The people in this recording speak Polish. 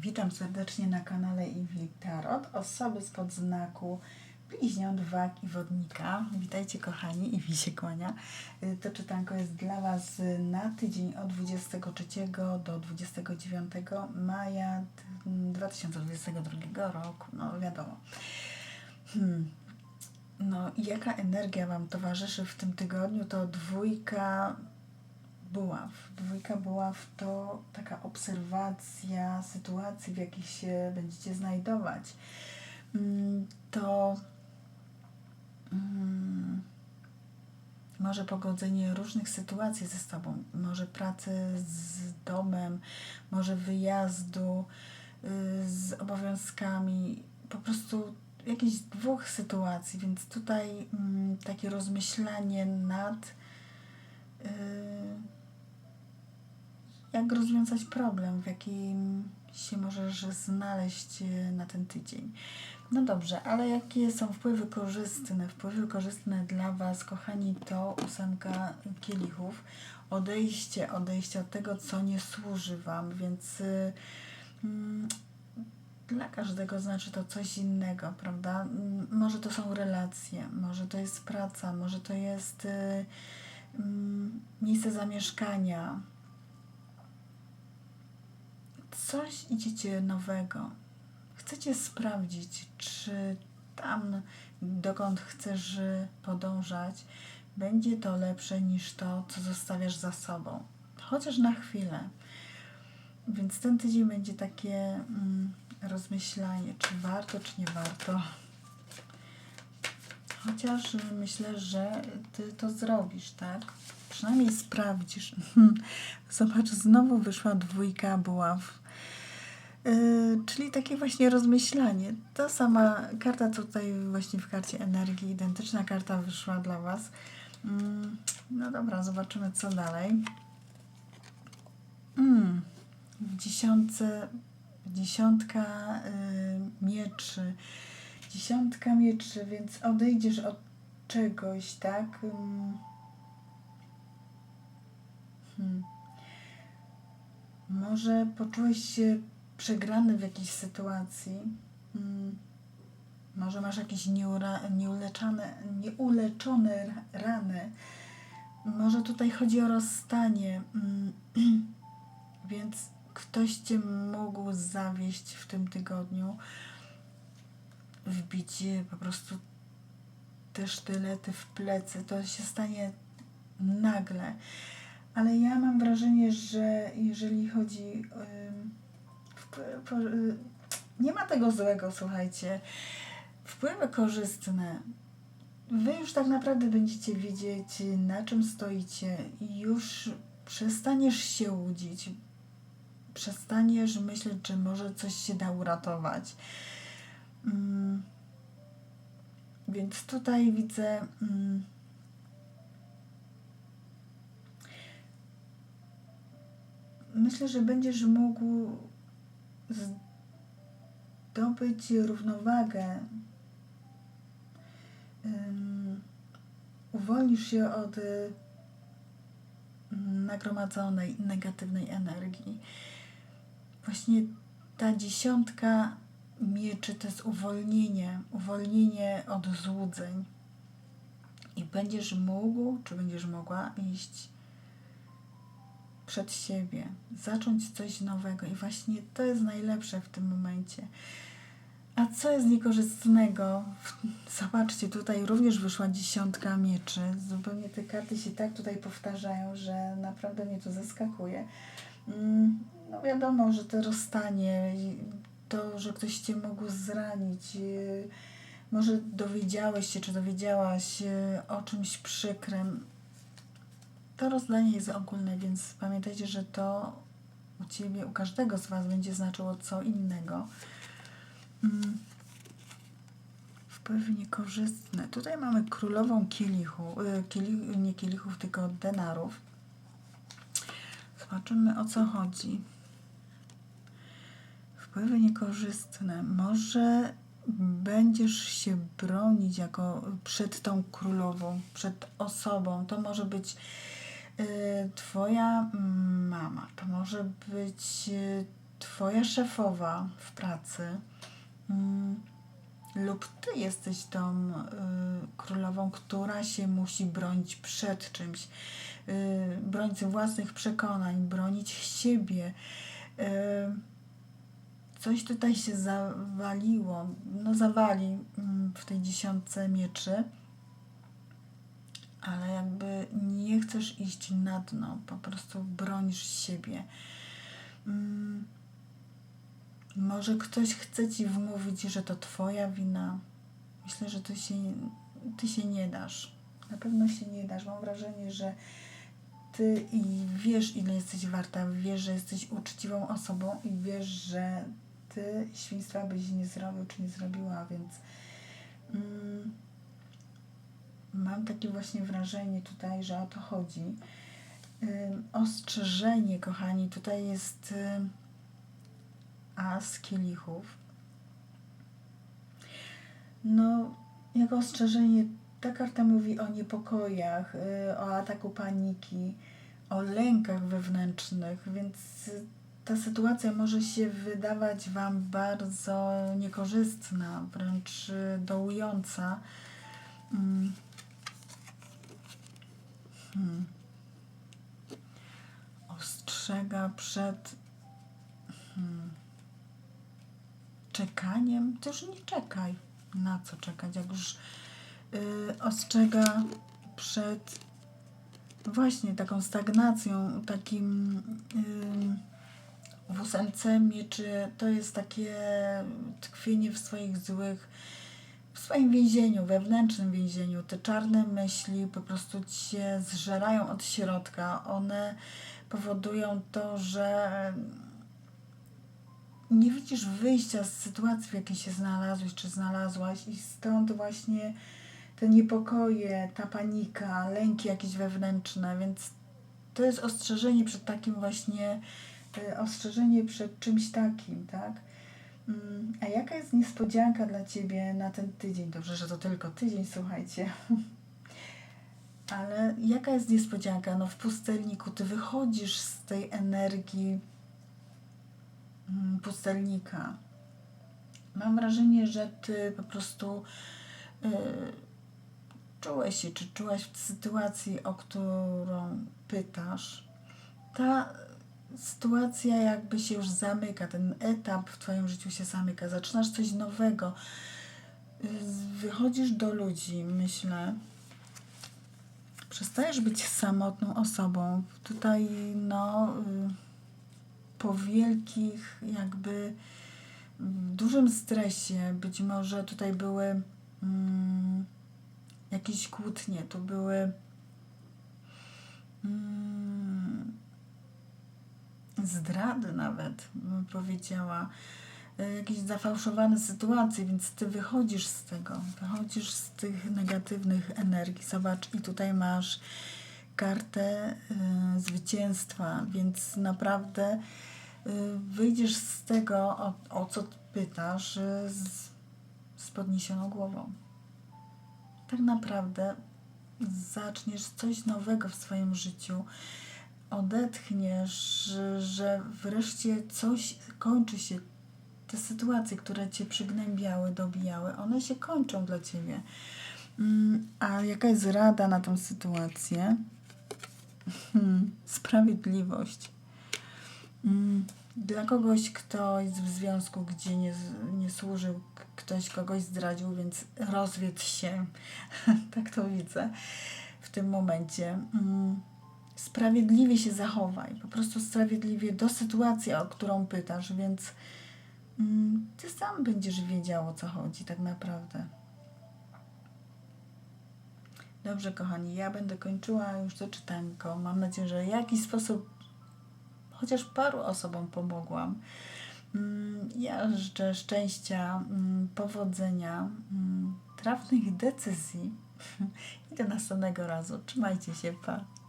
Witam serdecznie na kanale Iwi Tarot. Osoby spod znaku bliźniąt, wag i wodnika. Witajcie kochani, Iwi się kłania. Y, To czytanko jest dla Was na tydzień od 23 do 29 maja 2022 roku. No wiadomo. Hmm. No jaka energia Wam towarzyszy w tym tygodniu? To dwójka buław. Dwójka buław to taka obserwacja sytuacji, w jakich się będziecie znajdować. Mm, To mm, może pogodzenie różnych sytuacji ze sobą, może pracy z domem, może wyjazdu y, z obowiązkami, po prostu jakichś dwóch sytuacji, więc tutaj mm, takie rozmyślanie nad jak rozwiązać problem, w jakim się możesz znaleźć e, na ten tydzień. No dobrze, ale jakie są wpływy korzystne? Wpływy korzystne dla Was, kochani, to ósemka kielichów. Odejście, odejście od tego, co nie służy Wam, więc y, mm, dla każdego znaczy to coś innego, prawda? Mm, Może to są relacje, może to jest praca, może to jest y, mm, miejsce zamieszkania, coś idziecie nowego. Chcecie sprawdzić, czy tam, dokąd chcesz podążać, będzie to lepsze niż to, co zostawiasz za sobą. Chociaż na chwilę. Więc ten tydzień będzie takie mm, rozmyślanie, czy warto, czy nie warto. Chociaż myślę, że ty to zrobisz, tak? Przynajmniej sprawdzisz. Zobacz, znowu wyszła dwójka buław. Yy, czyli takie właśnie rozmyślanie. Ta sama karta tutaj właśnie w karcie energii, identyczna karta wyszła dla Was. Mm, no dobra, zobaczymy co dalej. Mm, w dziesiątce, dziesiątka y, mieczy. Dziesiątka mieczy, więc odejdziesz od czegoś, tak? Ym, Hmm. Może poczułeś się przegrany w jakiejś sytuacji. Mm. Może masz jakieś nieura, nieuleczone, nieuleczone ra- rany. Może tutaj chodzi o rozstanie. Mm. Więc ktoś cię mógł zawieść w tym tygodniu. Wbić po prostu te sztylety w plecy. To się stanie nagle. Ale ja mam wrażenie, że jeżeli chodzi. ym, wpływ- po- y, nie ma tego złego, słuchajcie. Wpływy korzystne. Wy już tak naprawdę będziecie wiedzieć, na czym stoicie, już przestaniesz się łudzić. Przestaniesz myśleć, że może coś się da uratować. Mm. Więc tutaj widzę. Mm, myślę, że będziesz mógł zdobyć równowagę. Uwolnisz się od y, nagromadzonej negatywnej energii. Właśnie ta dziesiątka mieczy to jest uwolnienie, uwolnienie od złudzeń. I będziesz mógł, czy będziesz mogła iść przed siebie, zacząć coś nowego i właśnie to jest najlepsze w tym momencie. A co jest niekorzystnego? Zobaczcie, tutaj również wyszła dziesiątka mieczy. Zupełnie te karty się tak tutaj powtarzają, że naprawdę mnie to zaskakuje. Mm, No wiadomo, że to rozstanie, to, że ktoś cię mógł zranić, yy, może dowiedziałeś się, czy dowiedziałaś yy, o czymś przykrym, to rozdanie jest ogólne, więc pamiętajcie, że to u Ciebie, u każdego z Was będzie znaczyło co innego. Mm. Wpływy niekorzystne. Tutaj mamy królową kielichu, y, nie kielichów, tylko denarów. Zobaczymy o co chodzi. Wpływy niekorzystne. Może będziesz się bronić jako przed tą królową, przed osobą. To może być twoja mm, mama, to może być y, twoja szefowa w pracy mm, lub ty jesteś tą y, królową, która się musi bronić przed czymś, y, bronić własnych przekonań, bronić siebie. Y, coś tutaj się zawaliło, no zawali mm, w tej dziesiątce mieczy, ale jakby nie chcesz iść na dno, po prostu bronisz siebie. Mm, może ktoś chce ci wmówić, że to twoja wina. Myślę, że ty się, ty się nie dasz. Na pewno się nie dasz. Mam wrażenie, że ty i wiesz, ile jesteś warta, wiesz, że jesteś uczciwą osobą i wiesz, że ty świństwa byś nie zrobił czy nie zrobiła, więc mm, mam takie właśnie wrażenie tutaj, że o to chodzi. Ostrzeżenie, kochani, tutaj jest as kielichów. No, jako ostrzeżenie, ta karta mówi o niepokojach, y, o ataku paniki, o lękach wewnętrznych, więc y, ta sytuacja może się wydawać Wam bardzo niekorzystna, wręcz y, dołująca. Mm. Hmm. Ostrzega przed hmm, czekaniem. Już nie czekaj. Na co czekać? Jak już yy, ostrzega przed właśnie taką stagnacją, takim yy, w ósemce mieczy to jest takie tkwienie w swoich złych, w swoim więzieniu, wewnętrznym więzieniu. Te czarne myśli po prostu cię zżerają od środka. One powodują to, że nie widzisz wyjścia z sytuacji, w jakiej się znalazłeś czy znalazłaś, i stąd właśnie te niepokoje, ta panika, lęki jakieś wewnętrzne, więc to jest ostrzeżenie przed takim właśnie, y, ostrzeżenie przed czymś takim, tak? Mm, A jaka jest niespodzianka dla Ciebie na ten tydzień? Dobrze, że to tylko tydzień, słuchajcie. Ale jaka jest niespodzianka? No w pustelniku Ty wychodzisz z tej energii mm, pustelnika. Mam wrażenie, że Ty po prostu y, czułeś się, czy czułaś w sytuacji, o którą pytasz. Ta sytuacja jakby się już zamyka, ten etap w Twoim życiu się zamyka, zaczynasz coś nowego, Y, wychodzisz do ludzi, myślę, przestajesz być samotną osobą. Tutaj, no, y, po wielkich, jakby w dużym stresie, być może tutaj były mm, jakieś kłótnie, tu były mm, zdrady nawet, bym powiedziała, y, jakieś zafałszowane sytuacje, więc ty wychodzisz z tego, wychodzisz z tych negatywnych energii. Zobacz, i tutaj masz kartę y, zwycięstwa, więc naprawdę y, wyjdziesz z tego, o, o co pytasz, y, z, z podniesioną głową. Tak naprawdę zaczniesz coś nowego w swoim życiu, odetchniesz, że, że wreszcie coś kończy się. Te sytuacje, które cię przygnębiały, dobijały, one się kończą dla ciebie. Mm, A jaka jest rada na tą sytuację? Hmm, sprawiedliwość. Mm, Dla kogoś, kto jest w związku, gdzie nie, nie służył, ktoś kogoś zdradził, więc rozwiedź się. tak to widzę w tym momencie. Mm, Sprawiedliwie się zachowaj, po prostu sprawiedliwie do sytuacji, o którą pytasz, więc mm, ty sam będziesz wiedział o co chodzi tak naprawdę. Dobrze, kochani, ja będę kończyła już to czytanko. Mam nadzieję, że w jakiś sposób chociaż paru osobom pomogłam. Mm, Ja życzę szczęścia, mm, powodzenia, mm, trafnych decyzji i do następnego razu. Trzymajcie się, pa.